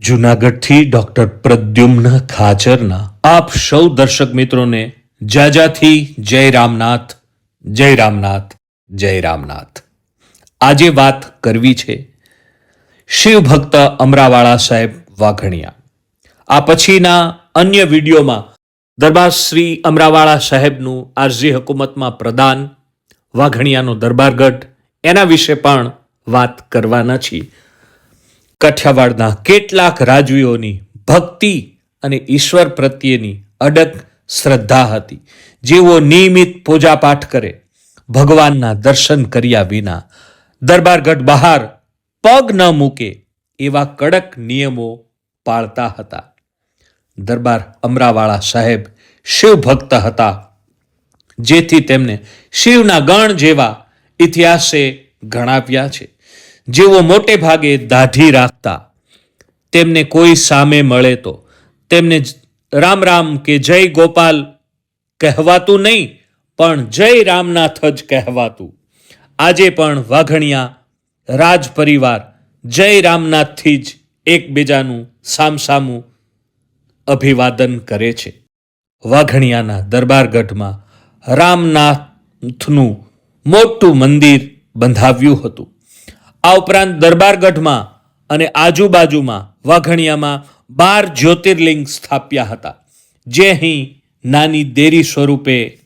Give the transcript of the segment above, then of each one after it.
જુનાગઢથી doctor Pradyumna ખાચરના. આપ સૌ દર્શક મિત્રોને જાજાથી જય રામનાથ જય રામનાથ જય રામનાથ. આજે વાત કરવી છે શિવ ભક્ત અમરાવાળા સાહેબ વાઘણિયા. આ પછીના અન્ય વિડીયોમાં દરબાર શ્રી અમરાવાળા સાહેબનું આરજી હકુમતમાં પ્રદાન, વાઘણિયાનો દરબારગઢ, એના વિશે પણ વાત કરવાના છીએ. કઠિયાવાડના કેટલાક રાજવીઓની ભક્તિ અને ઈશ્વર પ્રત્યેની અડગ શ્રદ્ધા હતી. જેઓ નિયમિત પૂજાપાઠ કરે, ભગવાનના દર્શન કર્યા વિના દરબારગઢ બહાર પગ ન મૂકે એવા કડક નિયમો પાળતા હતા. દરબાર અમરાવાળા સાહેબ શિવ ભક્ત હતા, જેથી તેમને શિવના ગણ જેવા ઇતિહાસે ગણાવ્યા છે. જેઓ મોટે ભાગે દાઢી રાખતા, તેમને કોઈ સામે મળે તો. તેમને રામ રામ કે જય ગોપાલ કહેવાતું નહીં, પણ જય રામનાથ જ કહેવાતું. આજે પણ વાઘણિયા રાજ પરિવાર જય રામનાથથી જ એકબીજાનું સામસામું અભિવાદન કરે છે. વાઘણિયાના દરબારગઢમાં રામનાથનું મોટું મંદિર બંધાવ્યું હતું. આ ઉપરાંત દરબારગઢમાં અને આજુબાજુમાં વાઘણિયામાં બાર જ્યોતિર્લિંગ સ્થાપ્યા હતા. જે અહીં નાની દેરી સ્વરૂપે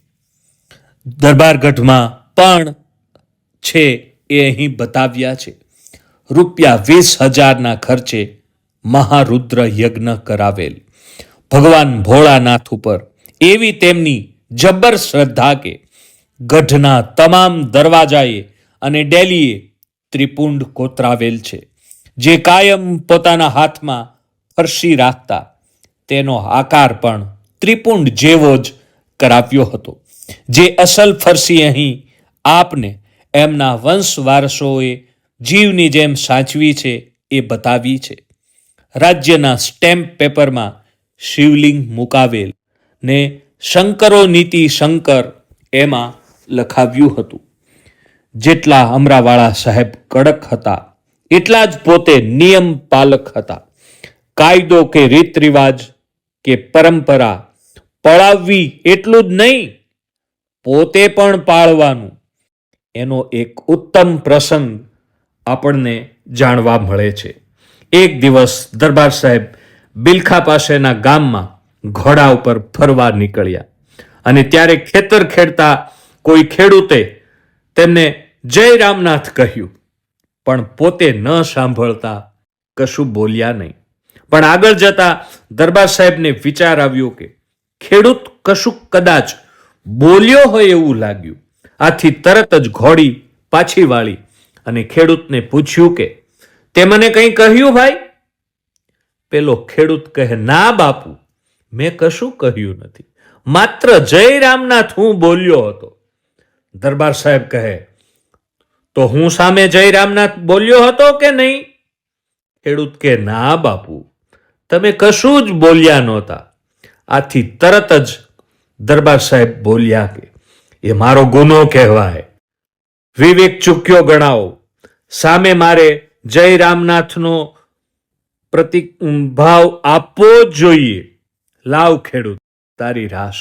દરબારગઢમાં પણ છે એ અહીં બતાવ્યા છે. રૂપિયા વીસ હજારના ખર્ચે મહારુદ્ર યજ્ઞ કરાવેલ. ભગવાન ભોળાનાથ ઉપર એવી તેમની જબ્બર શ્રદ્ધા કે ગઢના તમામ દરવાજાએ અને ડેલીએ ત્રિપુંડ કોતરાવેલ છે, જે કાયમ પોતાના હાથમાં ફરશી રાખતા તેનો આકાર પણ ત્રિપુંડ જેવો જ કરાવ્યો હતો, જે અસલ ફરસી અહીં આપને એમના વંશ વારસોએ જીવની જેમ સાચવી છે એ બતાવી છે. રાજ્યના સ્ટેમ્પ પેપરમાં શિવલિંગ મુકાવેલ ને શંકરો નીતિ શંકર એમાં લખાવ્યું હતું. જેટલા અમરાવાળા સાહેબ કડક હતા, એટલા જ પોતે નિયમ પાલક હતા. કાયદો કે રીત રિવાજ કે પરંપરા પળાવવી એટલું જ નહીં, પોતે પણ પાળવાનું. એનો એક ઉત્તમ પ્રસંગ આપણને જાણવા મળે છે. એક દિવસ દરબાર સાહેબ બિલખા પાસેના ગામમાં ઘોડા ઉપર ફરવા નીકળ્યા અને ત્યારે ખેતર ખેડતા કોઈ ખેડૂતે તેમને જય રામનાથ કહ્યું, પણ પોતે ન સાંભળતા કશું બોલ્યા નહીં. પણ આગળ જતા દરબાર સાહેબને વિચાર આવ્યો કે ખેડૂત કશું કદાચ બોલ્યો હોય એવું લાગ્યું. આથી તરત જ ઘોડી પાછી વાળી અને ખેડૂતને પૂછ્યું કે, તે મને કંઈ કહ્યું ભાઈ? પેલો ખેડૂત કહે, ના બાપુ, મેં કશું કહ્યું નથી. માત્ર જય રામનાથ હું બોલ્યો હતો. દરબાર સાહેબ કહે તો હું સામે જય રામનાથ બોલ્યો હતો કે નહીં? ખેડૂત કે ના, બાપુ? તમે કશું જ બોલ્યા નહોતા. આથી તરત જ દરબાર સાહેબ બોલ્યા કે, એ મારો ગુનો કહેવાય. વિવેક ચૂક્યો ગણાવો. સામે મારે જય રામનાથનો પ્રતિક ભાવ આપવો જ જોઈએ. લાવ ખેડૂત, તારી રાશ.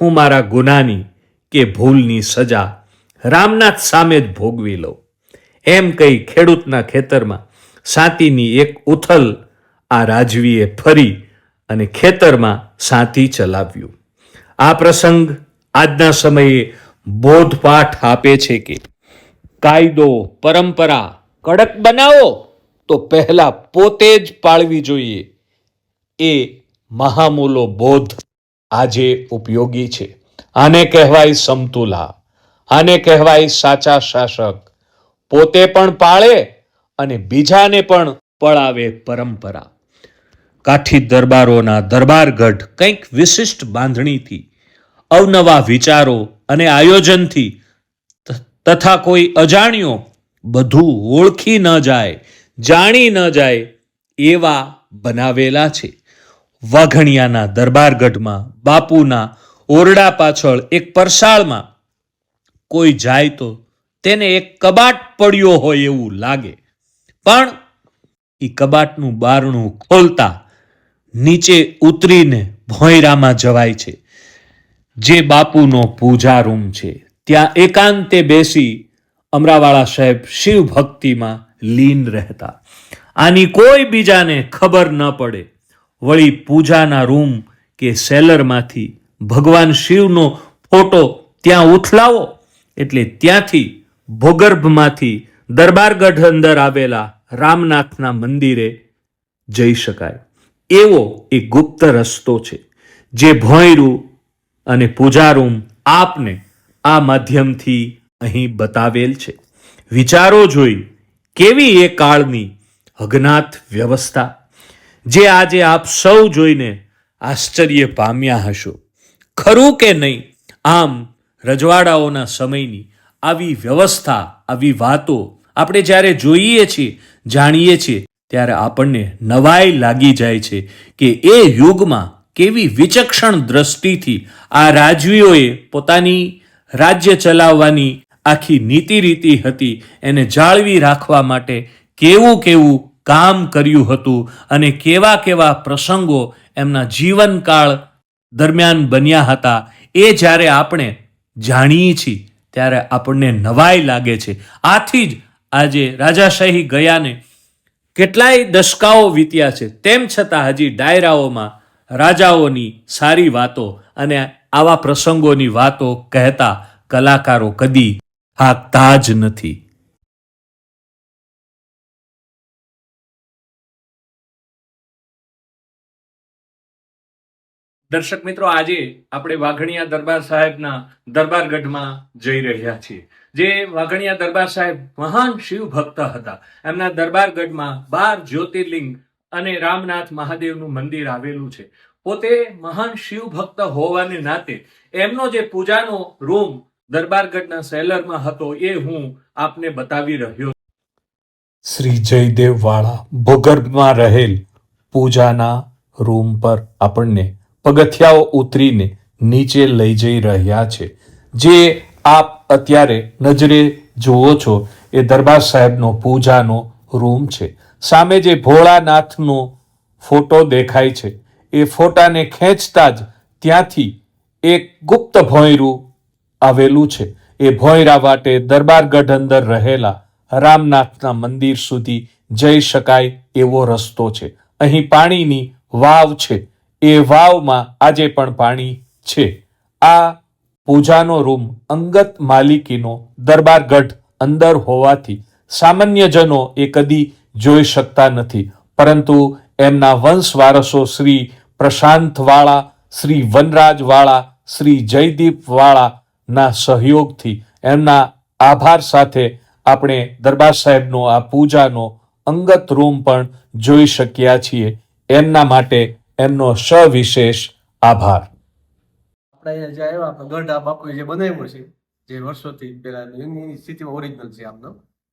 હું મારા ગુનાની કે ભૂલની સજા રામનાથ સામે જ ભોગવી લઉં. એમ કહી ખેડૂતના ખેતરમાં સાતીની એક ઉથલ આ રાજવીએ ફરી અને ખેતરમાં સાતી ચલાવ્યું. આ પ્રસંગ આજના સમયે બોધપાઠ આપે છે કે કાયદો, પરંપરા કડક બનાવો તો પહેલા પોતે જ પાળવી જોઈએ. એ મહામૂલો બોધ આજે ઉપયોગી છે. આને કહેવાય સમતુલા. આને કહેવાય સાચા શાસક. પોતે પણ પાળે અને બીજાને પણ પળાવે પરંપરા. કાઠી દરબારોના દરબારગઢ કંઈક વિશિષ્ટ બાંધણીથી, અવનવા વિચારો અને આયોજનથી તથા કોઈ અજાણ્યો બધું ઓળખી ન જાય, જાણી ન જાય, એવા બનાવેલા છે. વાઘણિયાના દરબારગઢમાં બાપુના ઓરડા પાછળ એક પરસાળમાં કોઈ જાય તો તેને એક કબાટ પડ્યો હોય એવું લાગે. પણ એ કબાટનું બારણું ખોલતા નીચે ઉતરીને ભોંયરામાં જવાય છે. જે બાપુનો પૂજા રૂમ છે, ત્યાં એકાંતે બેસી અમરાવાળા સાહેબ શિવ ભક્તિમાં લીન રહેતા. આની કોઈ બીજાને ખબર ન પડે. વળી પૂજાના રૂમ કે સેલરમાંથી ભગવાન શિવનો ફોટો ત્યાં ઉથલાવો. એટલે ત્યાંથી ભૂગર્ભમાંથી દરબારગઢ અંદર આવેલા રામનાથના મંદિરે જઈ શકાય. એવો એક ગુપ્ત રસ્તો છે, જે ભોંયરું અને પૂજારૂમ આપને આ માધ્યમથી અહીં બતાવેલ છે. વિચારો જોઈ કેવી એ કાળની અજ્ઞાત વ્યવસ્થા, જે આજે આપ સૌ જોઈને આશ્ચર્ય પામ્યા હશો. ખરું કે નહીં? આમ રજવાડાઓના સમયની આવી વ્યવસ્થા, આવી વાતો આપણે જ્યારે જોઈએ છીએ, જાણીએ છીએ, ત્યારે આપણને નવાઈ લાગી જાય છે કે એ યુગમાં કેવી વિચક્ષણ દ્રષ્ટિથી આ રાજવીઓએ પોતાની રાજ્ય ચલાવવાની આખી નીતિ રીતિ હતી, એને જાળવી રાખવા માટે કેવું કેવું કામ કર્યું હતું અને કેવા કેવા પ્રસંગો એમના જીવનકાળ દરમિયાન બન્યા હતા, એ જ્યારે આપણે જાણીએ છીએ, ત્યારે આપણને નવાઈ લાગે છે. આથી જ આજે રાજાશાહી ગયાને કેટલાય દશકાઓ વીત્યા છે. તેમ છતાં હજી ડાયરાઓમાં રાજાઓની સારી વાતો અને આવા પ્રસંગોની વાતો કહેતા કલાકારો કદી હાકતા જ નથી. દર્શક મિત્રો, આજે આપણે વાઘણિયા દરબાર સાહેબના દરબારગઢમાં જઈ રહ્યા છીએ. જે વાઘણિયા દરબાર સાહેબ મહાન શિવ ભક્ત હતા. એમના દરબારગઢમાં બાર જ્યોતિર્લિંગ અને રામનાથ મહાદેવનું મંદિર આવેલું છે. પોતે મહાન શિવ ભક્ત હોવાને નાતે એમનો જે પૂજાનો રૂમ દરબારગઢના સેલરમાં હતો એ હું આપને બતાવી રહ્યો શ્રી જયદેવ વાળા ભૂગર્ભમાં રહેલ પૂજાના રૂમ પર આપણને પગથિયાઓ ઉતરીને નીચે લઈ જઈ રહ્યા છે. જે આપ અત્યારે નજરે જુઓ છો, એ દરબાર સાહેબનો પૂજાનો રૂમ છે. સામે જે ભોળાનાથનો ફોટો દેખાય છે, એ ફોટાને ખેંચતા જ ત્યાંથી એક ગુપ્ત ભોંયરું આવેલું છે. એ ભોંયરા વાટે દરબારગઢ અંદર રહેલા રામનાથના મંદિર સુધી જઈ શકાય એવો રસ્તો છે. અહીં પાણીની વાવ છે. એ વાવમાં આજે પણ પાણી છે. આ પૂજાનો રૂમ અંગત માલિકીનો દરબારગઢ અંદર હોવાથી સામાન્યજનો એ કદી જોઈ શકતા નથી. પરંતુ એમના વંશ વારસો શ્રી પ્રશાંતવાળા, શ્રી વનરાજવાળા, શ્રી જયદીપવાળાના સહયોગથી એમના આભાર સાથે આપણે દરબાર સાહેબનો આ પૂજાનો અંગત રૂમ પણ જોઈ શક્યા છીએ. એમના માટે એમનો સવિશેષ આભાર. આપણે અહીંયા જે આવ્યા, આપણે ગઢ આ બાપુએ જે બનાવ્યો છે, જે વર્ષોથી પેલા એની સ્થિતિમાં ઓરિજિનલ છે આમનો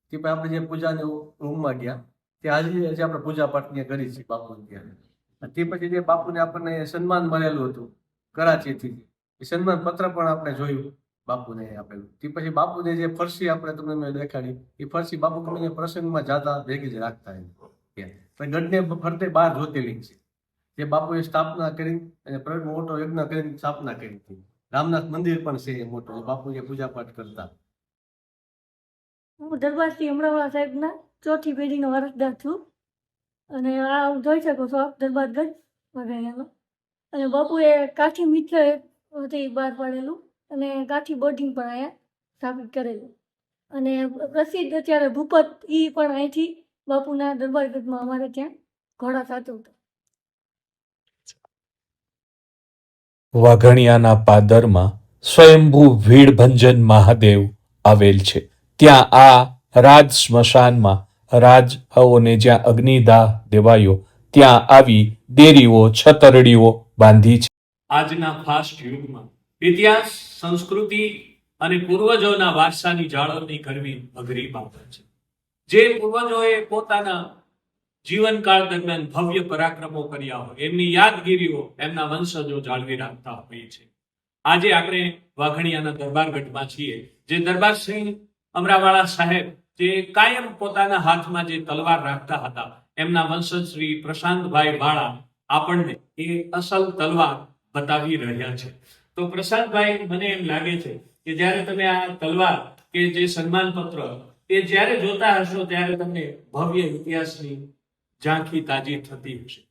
તે પછી આપણે જે પૂજાની રૂમમાં ગયા ત્યાં આજે જે આપણે પૂજા પાઠ ત્યાં કરી છે બાપુ ત્યાં તે પછી જે બાપુને આપણને સન્માન મળેલું હતું, કરાચીથી, એ સન્માન પત્ર પણ આપણે જોયું બાપુને આપેલું. તે પછી બાપુને જે ફરસી આપણે તમને મેં દેખાડી, એ ફરસી બાપુ તમને પ્રસંગમાં જાતા ભેગી જ રાખતા ગઢને ફરતે બાર જ્યોતિર્લિંગ છે. જે બાપુએ સ્થાપના કરી અને પ્રગટ મોટો યજ્ઞ કરીને સ્થાપના કરી હતી. રામનાથ મંદિર પણ છે મોટું બાપુએ પૂજા પાઠ કરતા. હું દરબારશ્રી અમરાવાળા સાહેબના ચોથી પેઢીનો વારસદાર છું. અને આ જોઈ શકો છો આપ દરબારગંજ વગેરેનો. અને બાપુએ કાઠી મિત્ર બહાર પાડેલું અને કાઠી બોર્ડિંગ પણ અહીંયા સ્થાપિત કરેલું. અને પ્રસિદ્ધ અત્યારે ભૂપત એ પણ અહીંથી બાપુના દરબારગઢમાં અમારે ત્યાં ઘોડા સાચવતો વાઘણિયાના પાદરમાં સ્વયંભૂ ભીડભંજન મહાદેવ આવેલ છે. ત્યાં આ રાજ સ્મશાનમાં રાજહવોને જ્યાં અગ્નિદાહ દેવાયો, ત્યાં આવી દેરીઓ, છતરડીઓ બાંધી છે. આજના ફાસ્ટ યુગમાં ઇતિહાસ, સંસ્કૃતિ અને પૂર્વજોના વારસાની જાળવણી કરવી અઘરી બાબત છે. જે પૂર્વજોએ પોતાના જીવનકાળ દરમિયાન ભવ્ય પરાક્રમો કર્યા હોય, એમની યાદગીરીઓ એમના વંશજો જાળવી રાખતા હોય છે આજે આપણે વાઘણિયાના દરબારગઢમાં છીએ, જે દરબારસિંહ અમરાવાળા સાહેબ જે કાયમ પોતાના હાથમાં જે તલવાર રાખતા હતા, એમના વંશજ શ્રી પ્રશાંતભાઈ વાળા આપણને એ અસલ તલવાર બતાવી રહ્યા છે. તો પ્રશાંતભાઈ, મને એમ લાગે છે કે જ્યારે તમે આ તલવાર કે જે સન્માન પત્ર એ જ્યારે જોતા હશો ત્યારે તમને ભવ્ય ઇતિહાસની ઝાંખી તાજી થતી હશે